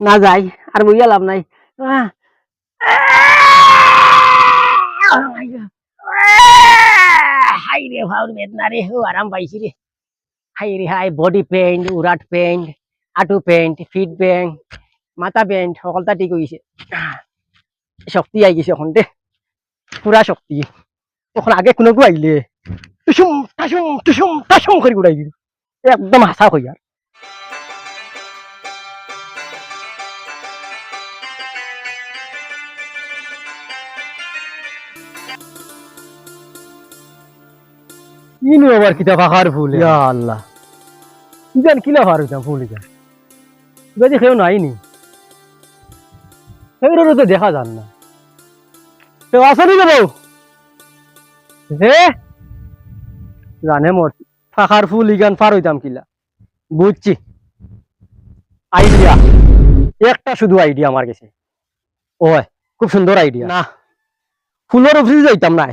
না যাই, আর বইয়া লাভ নাই। আহ! হাই রে ভাউর হাই বডি পেইন উরাট পেইন আঁটু পেইন ফিট পেইন মাথা পেইন সকলটা ঠিক হয়েছে শক্তি আই গেছে এখন দে। পুরা শক্তি। তখন আগে কোনো আইলে। টুসুম, টাসুম টুসুম, টাসুম করে গুড়াই দিল একদম হাসা হই আর ইনু আবার কিতা ফাঁকার ফুল ইয়া আল্লাহ। ইজান কিলা ফার হইতাম ফুল ইজান। যদি কেউ নাইনি। সেইগুলো তো দেখা যান না। আসনি না বউ? হে? জানে মোর ফাঁকার ফুল ইগান পার হইতাম কিলা। বুঝছি। আইডিয়া। একটা শুধু আইডিয়া আমার কাছে। ওই খুব সুন্দর আইডিয়া। না। ফুলের অফিসে যাইতাম না।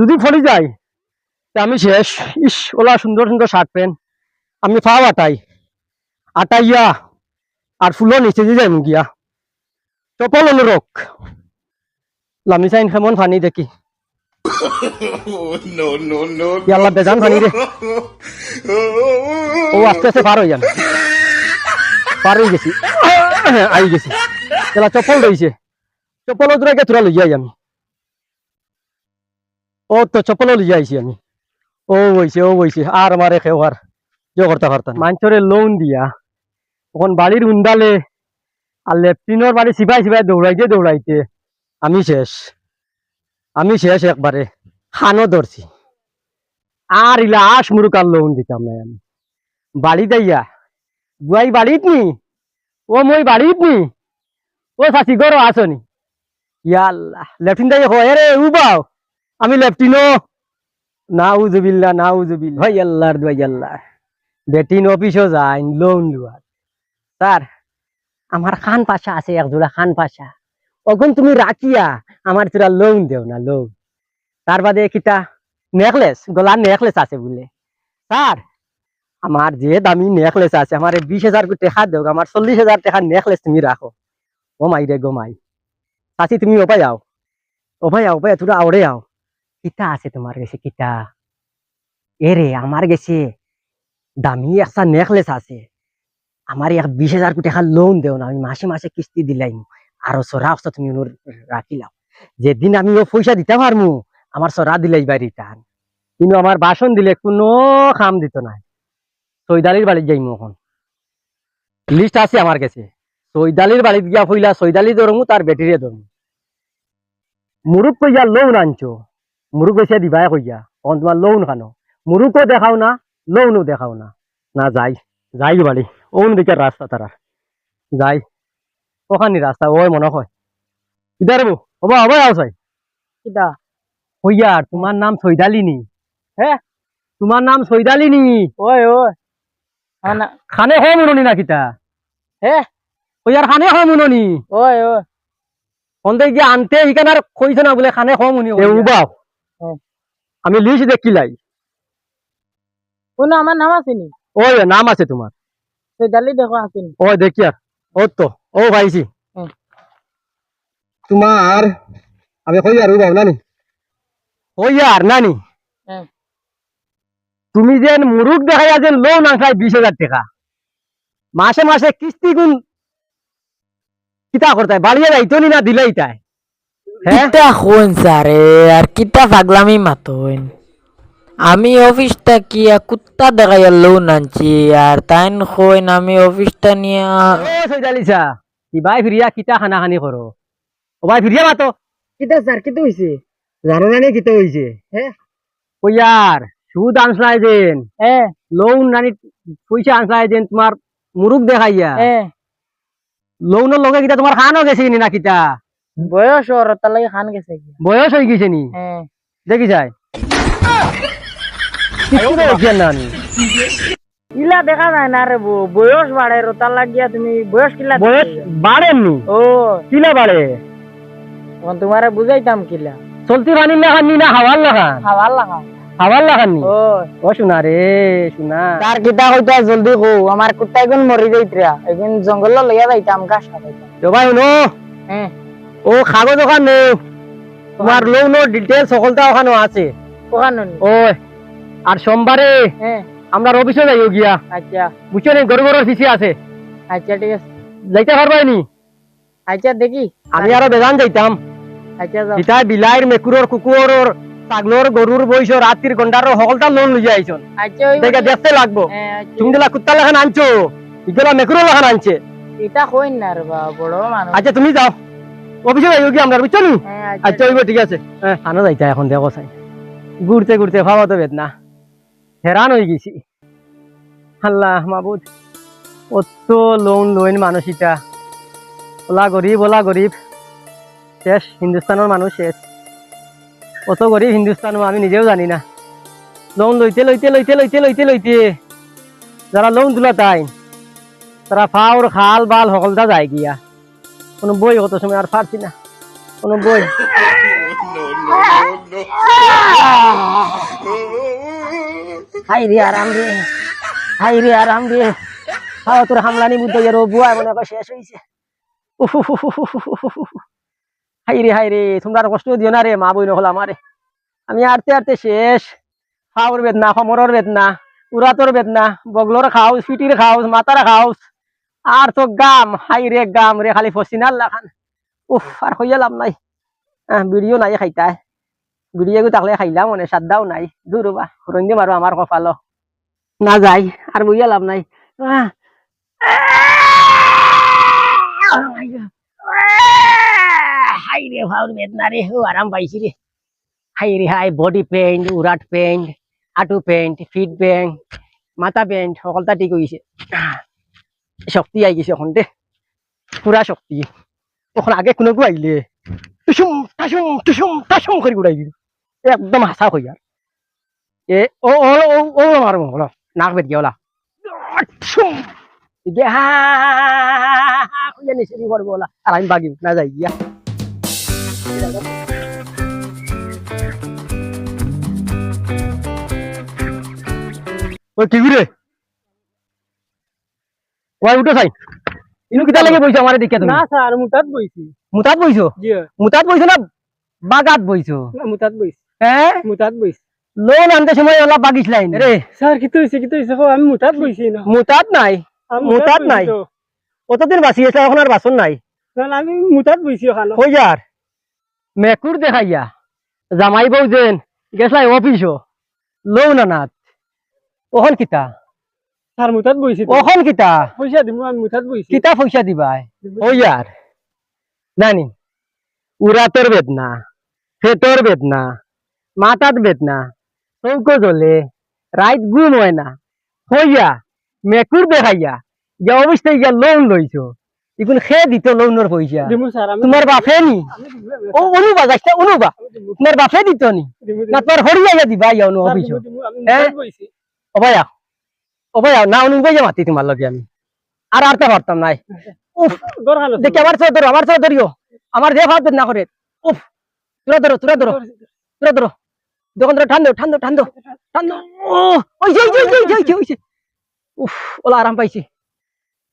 যদি ফলি তা আমি শেষ। ইস ওলা সুন্দর সুন্দর শার্ট প্যান্ট আমি পাও আটাই। আটাইয়া আর ফুলও নিচে দিয়ে যাই গিয়া। চপল অনুরোগ লামি চাইন কেমন ফানি দেখি. ইয়াল্লা বেজান ফানি রে ও আস্তে আস্তে পার হয়ে যান। পার হয়ে গেছি। আই গেছি। এলা চপ্পল রয়েছে চপ্পল দুরাকে তোরা লই যাই আমি। ও তো চপ্পল লই যাইছি আমি। ও বইছে ও বইছে আর মারে খেও আর যে করতে পারতাম মাঞ্চরে লোন দিয়া তখন বাড়ির উন্দালে আর লেফটিনোর বাড়ি সিপাই সিপাই দৌড়াইতে দৌড়াইতে। আমি শেষ। আমি শেষ একবারে। খানো ধরছি। আর ইলা আস মুরুকার লোন দিতাম না আমি। বাড়ি যাইয়া বুয়াই বাড়িত নি? ও মই বাড়িত নি? ও চাচি গর আসনি ইয়াল্লাহ লেফটিন দাই হয় রে উবাও আমি লেফটিনো না উজুবিল্লা না উজুবিল্লা ভাই আল্লাহর ভাই আল্লাহ। বেটিন অফিসও যাই লোন লুয়ার স্যার, আমার খান পাশা আছে, একজোড়া খান পাশা। অগুন তুমি রাখিয়া আমার তোরা লোন দেও না লোন তার বাদে কিতা? নেকলেস গলার নেকলেস আছে বলে। স্যার, আমার যে দামি নেকলেস আছে, আমার বিশ হাজার টাকা দেও, আমার চল্লিশ হাজার টাকার নেকলেস তুমি রাখো। ও মাই রে গো মাই। চাচি, তুমি ওপাই আও। ওপাই আও ওপাই তোরা আওড়ে আও। কিতা আছে তোমার কাছে, কিতা? এ রে আমার গেছে দামি একটা নেকলেস আছে। আমার এক বিশ হাজার টাকা লোন দেও না, আমি মাসে মাসে কিস্তি দিলাই আরও সরা অবস্থা তুমি রাখিলাম যেদিন আমি ও পয়সা দিতে পারমু আমার সরা দিলেই বা রিটার্ন কিন্তু আমার বাসন দিলে কোনো খাম দিত না সৈদালির বাড়ি যাইমু এখন। লিস্ট আছে আমার কাছে। সৈদালির বাড়িত গিয়া ফইলা সৈদালি ধরমু তার বেটিরে ধরমু মুরুক কইয়া লোন আনছো। মুরুক পয়সা দিবাই কইয়া তখন তোমার লোন খানো। মুরুকও দেখাও না লোনও দেখাও না। না যাই। যাই বাড়ি ওন দিকে রাস্তা তারা যাই। ওখানি রাস্তা ওই মনে হয়। ইদারে বউ হবা হবা আও চাই। কিটা হইয়া তোমার নাম সৈদালিনী হ্যাঁ তোমার নাম সৈদালিনী ওই ওই খানে হয় মুননি না কিতা? হ্যাঁ হইয়ার খানে হয় মুননি। ওই ওই অন্তে গিয়ে আনতে ইখানে আর কইছে না বলে খানে হয় মুনি উবাও। আমি লিস্ট দেখি দেখিলাই কোনো আমার নাম আসেনি ওই নাম আছে তোমার সেদালি দেখো আসেনি ওই দেখি আর ও তো ও ভাইছি। তোমার আমি কই আর উবাও নানি? ওই আর নানি। তুমি যে মুরুখ দেখাইয়া যে লোন আনসাই বিশ হাজার টাকা। মাসে মাসে কিস্তি গুণ কিতা করতাই বাড়িয়ে যাইতো নি না দিলেই তাই। হ্যাঁ? কিতা হইন স্যারে আর কিতা পাগলামি মাতইন? আমি অফিসটা কি কুত্তা দেখাইয়া লোন আনছি আর তাইন হইন আমি অফিসটা নিয়ে ও সৈদালিসা কি ভাই ফিরিয়া কিতা খানা খানি করো? ও ভাই ফিরিয়া মাতো? কিতা স্যার কিতা হইছে জানো না নি কিতা হইছে হ্যাঁ কইয়ার সুদ আনসাই দেন হ্যাঁ লোন নানি পয়সা আনসাই দেন তোমার মুরুখ দেখাইয়া। হ্যাঁ লোনের লগে কিতা তোমার খানও গেছে নি না কিতা? বয়স ওর তার লাগে খান গেছে বয়স হয়ে গেছে নি? হ্যাঁ। দেখি না কিলা দেখা যায় না রে বয়স বাড়ে রো তার লাগিয়া তুমি বয়স কিলা বয়স বাড়েননি ও। কিলা বাড়ে? তখন তোমারে বুঝাইতাম কিলা। চলতি না খান নি না হাওয়ার না খান? খাবার লাগা লাগাননি ও। ও শোনা রে শোনা। তার কিতা কইতা জলদি কো আমার কুত্তা এখন মরি যাইতরা এখন জঙ্গল লইয়া যাইতাম ঘাস খাইতাম হ্যাঁ। ও কাগজ ওখানে তোমার লোনের ডিটেলস সকলটা ওখানে আছে। ওখানে ওই আর সোমবারে হ্যাঁ। আমরা অফিসে যাইও গিয়া। আচ্ছা। বুঝছ নি গরু গরুর ফিসি আছে। আচ্ছা ঠিক আছে। যাইতে পারবাই নি আচ্ছা দেখি। আমি আরও বেজান যাইতাম। আচ্ছা যাও। ইতা বিলাইর মেকুরর কুকুরর ছাগলর গরুর বইছ রাত্রির গন্ডার সকলটা লোন লইয়া আইছন আচ্ছা দেখে দেখতে লাগবো। হ্যাঁ, আচ্ছা। তুমি দিলা কুত্তা লেখান আনছো। ইগুলা মেকুরর লেখান আনছে। এটা কইন না রে বা বড় মানুষ আচ্ছা তুমি যাও। অফিসে যাইও কি আমরা? বুঝছ নি হ্যাঁ, আচ্ছা। ওইব ঠিক আছে। হ্যাঁ। আনো যাইতা এখন দেখো চাই। ঘুরতে ঘুরতে ভাবা তো বেদনা। হেরান হয়ে গেছি। আল্লাহ মাবুদ। অত লোন লোন মানুষ ইটা। ওলা গরিব ওলা গরিব। শেষ হিন্দুস্তানের মানুষ শেষ। অত গরিব হিন্দুস্তান আমি নিজেও জানি না। লোন লইতে লইতে লইতে লইতে লইতে লইতে। যারা লোন তুলা তাই। তারা ফাউর খাল বাল সকলটা যায় গিয়া। কোনো বই কত সময় আর পারছি না। কোনো বই. হাই রে আরাম রে হাই রে আরাম রে হাও তোর হামলানি বুদ্ধ এর বুয়া মনে কর শেষ উফ। হাই রে হাই রে, তোমরা আর কষ্ট দিও না রে, মা বই নহল আমারে আমি আরতে আরতে শেষ। ফাউর বেদনা সমরের বেদনা, উরাতর বেদনা, বগলোর খাউস, পিটির খাউস, মাতার খাউস। আর তো গাম, হাই রে গাম রে, খালি ফসিনার লাখান উফ, আর হইয়া লাভ নাই। বিড়িও নাই খাইতাই। বিড়িয়ে গো তাকলে খাইলাম, মনে সাদ্দাও নাই। দূর বা রঞ্জি মারো আমার কপালো না যাই আর বইয়া লাভ নাই। হাই রে ভাউর বেদনা রে আরাম পাইছি রে হাই রে হাই বডি পেইন্ট উরাট পেইন্ট আটু পেইন্ট ফিট পেইন্ট মাথা পেইন্ট সকলটা ঠিক হয়েছে শক্তি আই গেছে এখন দে। পুরা শক্তি। তখন আগে কোনো গো আইলে টুসুম টাসুম টুসুম টাসুম করে গুড়াই দিল। একদম হাসা হই আর এ ও ও ও ও আমার মঙ্গল নাক বেদ গিয়া ওলা টুসুম হা কইয়া নিছে করব ওলা। আর আমি বাগিম না যাই গিয়া। ও টিভি রে ওই উঠো সাই ইনু কিতা লাগে বইছো আমারে দেখিয়া তুমি? না স্যার মুতাত বইছি। মুতাত বইছো? জি। মুতাত বইছো না বাগাত বইছো? না মুতাত বইছি। হ্যাঁ মুতাত বইছি। লোন আনতে সময় ওলা বাগিস লাইন রে স্যার কি হইছে কি হইছে আমি মুতাত বইছি না মুতাত নাই। মুতাত নাই। তো। কতদিন বাঁচি আছে এখন আর বাসন নাই। না আমি মুতাত বইছি ওখানে হই যার মেকুর দেখাইয়া জামাই বউ যেন গেছলাই অফিসও লোন আনাত ওখন কিতা? স্যার মুতাত বইছি। ওখন কিতা? পয়সা দিমু আমি মুতাত বইছি। কিতা পয়সা দিবাই? হই যার জানি উরাতর বেদনা পেটর বেদনা মাথাত বেদনা চৌকো জ্বলে রাইত ঘুম হয় না। হইয়া মেকুর দেখাইয়া যে অবস্থায় গিয়া লোন লইছো ইগুন খে দিত লোনের পয়সা তোমার বাপে নি? ও অনুবা যাইতে অনুবা। তোমার বাপে দিত নি? না তোমার হরিয়া দিবা ইয়া অনু অফিস হ্যাঁ? মুতাত না বইয়া মাতি তোমার লগে আমি। আর আরতে পারতাম নাই। উফ দরকার দেখি আমার চৌধুরী আমার চৌধুরীও আমার যে ভাব না করে। উফ তুরা ধরো তুরা ধরো তুরা ধরো। দোকান ধরো ঠান্ডো ঠান্ডো ঠান্ডো ঠান্ডো। ওই যে ওই যে, ওই যে, ওই যে, ওই যে, ওই যে। উফ ওলা আরাম পাইছি।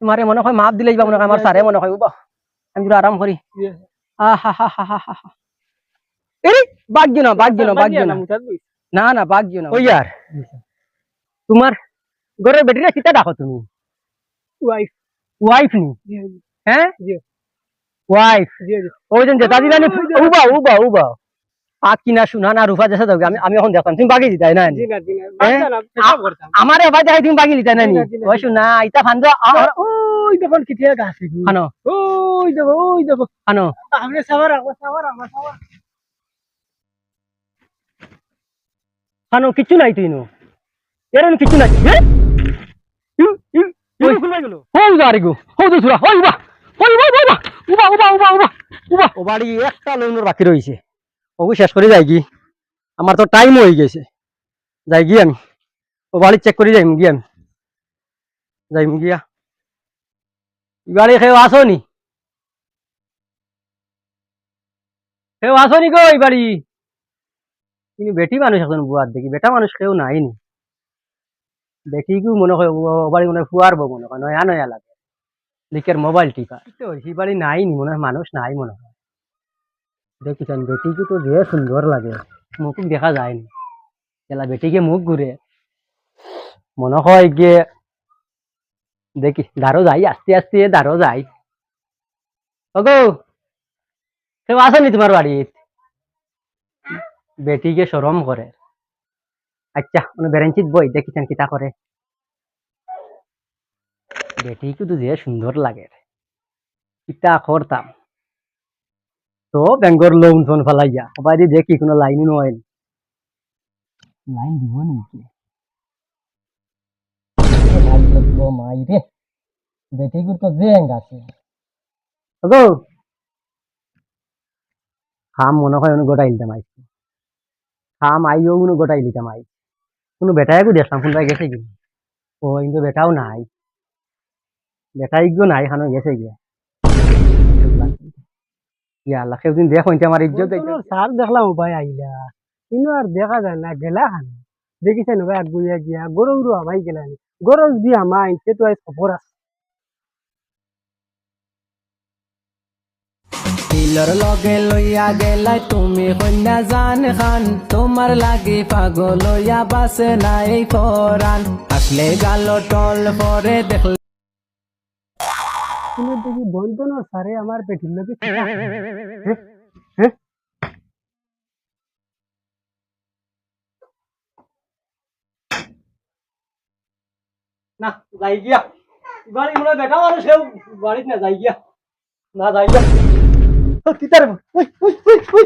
তোমারে মনে হয় মাপ দিলে মনে হয় আমার সারে মনে হয় আমি পুরো আরাম করি। আহা হা হা হা হা এরে বাগিও না না বাগিয়া না না, না না না ওই আর। তোমার ঘরের বেটিরা কিতা ডাকো তুমি? ওয়াইফ ওয়াইফ নি? হ্যাঁ? ওয়াইফ রানী উবা উবা উবা। কিনা শুনা না দাও আমি আমি এখন দেখলাম তুমি বাগি দিতাই না করতাম। আমার এবার দেখাই তুমি বাগি দিতাই না নি? জি না, ওই শুনা ইতা ফান্দ আমার ওই দেখুন কিতিয়া গাছ। খানো ওই দেখো ওই দেখো। সাবার সাবার সাবার কিচ্ছু নাই তুই নো এরন কিচ্ছু নাই হ্যাঁ গাড়ি গো একটা লোনের বাকি রইছে। ওগু শেষ করে যাই কি আমার তো টাইম হয়ে গেছে। যাই গিয়ে আমি। ও বাড়ি চেক করে যাইম গিয়ে আমি। যাইম গিয়া। বাড়ি খেয়ে আসো নি কেউ আসো নি গো এই বাড়ি? কিন্তু বেটি মানুষ এখন বুয়ার দেখি। বেটা মানুষ কেউ নাই নি বেটিকেও মনে হয় মনে হয় ফুয়ার বউ মনে হয়, নয়া নয়া লাগে। লিখের মোবাইল টিপা। তো বাড়ি নাই নি, মনে হয় মানুষ নাই মনে হয়। দেখিছেন, বেটিকে তো যে সুন্দর লাগে, মুখ দেখা যায়নি এলা বেটিকে মুখ ঘুরে, মনে হয় গিয়ে দেখি দারো যাই, আস্তে আস্তে দারো যাই। ওগো কেউ আসেনি তোমার বাড়িত? বেটিকে সরম করে। আচ্ছা উনি বেরেঞ্চিত বই, দেখিছেন কিতা করে? বেটিকে তো যে সুন্দর লাগে কিতা করতাম? তো ব্যাঙ্গর লোন ফোন ফেলাইয়া, সবাই দেখি কোনো লাইনই নয়। লাইন দিব নাকি? মাই রে তো জেং আছে। ওগো! খাম মনে হয় উনি গোটাই নিতাম আইছি খাম আইও উনি গোটাই নিতাম আই কোনো বেটাইকো দেখলাম কোনটা গেছে কি? ও কিন্তু বেটাও নাই। বেটাইগো নাই খানো গেছে গিয়া। ইয়া আল্লাহ সেদিন দেখো আমার ইজ্জত স্যার দেখলাম ভাই আইলা কিন্তু আর দেখা যায় না গেলা খান দেখিছেন ভাই আগুয়া গিয়া। গরু উড়ু ভাই গেলানি গরজ দিয়া মাই সে তো আজ খবর আছে। দিলর লগে লইয়া গেলাই তুমি কন্যা জান খান। তোমার লাগি পাগল লইয়া বাসে নাই ফরান আসলে গাল টল পরে দেখলে কিন্তু দেখি বন্ধনের সারে আমার পেটির লোকে না যাই গিয়া। বাড়ি মনে হয় বেটা মানুষ বাড়িতে না যাই গিয়া। না যাই গিয়া। ও, কিতার ওই ওই ওই ওই